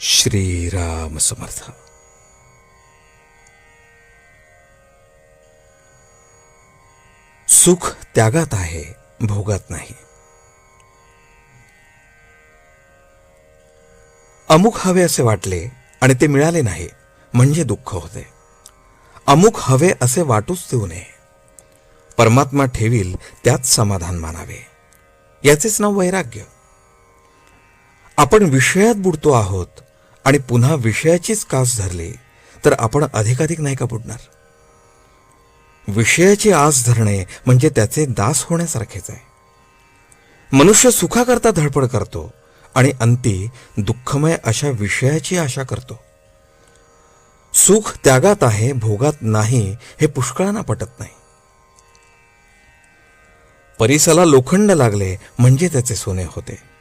श्रीराम समर्थ. सुख त्यागात आहे भोगात नाही. अमुक हवे असे वाटले आणि ते मिळाले नाही म्हणजे दुःख होते. अमुक हवे असे वाटूच देऊ नये. परमात्मा ठेवील त्यात समाधान मानावे. याचेच नाव वैराग्य. आपण विषयात बुडतो आहोत आणि पुन्हा विषयाचीच कास धरली तर आपण अधिकाधिक नाही का बुडणार? विषयाची आस धरणे म्हणजे त्याचे दास होण्यासारखेच आहे. मनुष्य सुखाकरता धडपड करतो आणि अंती दुःखमय अशा विषयाची आशा करतो. सुख त्यागात आहे भोगात नाही हे पुष्कळांना पटत नाही. परिसाला लोखंड लागले म्हणजे त्याचे सोने होते.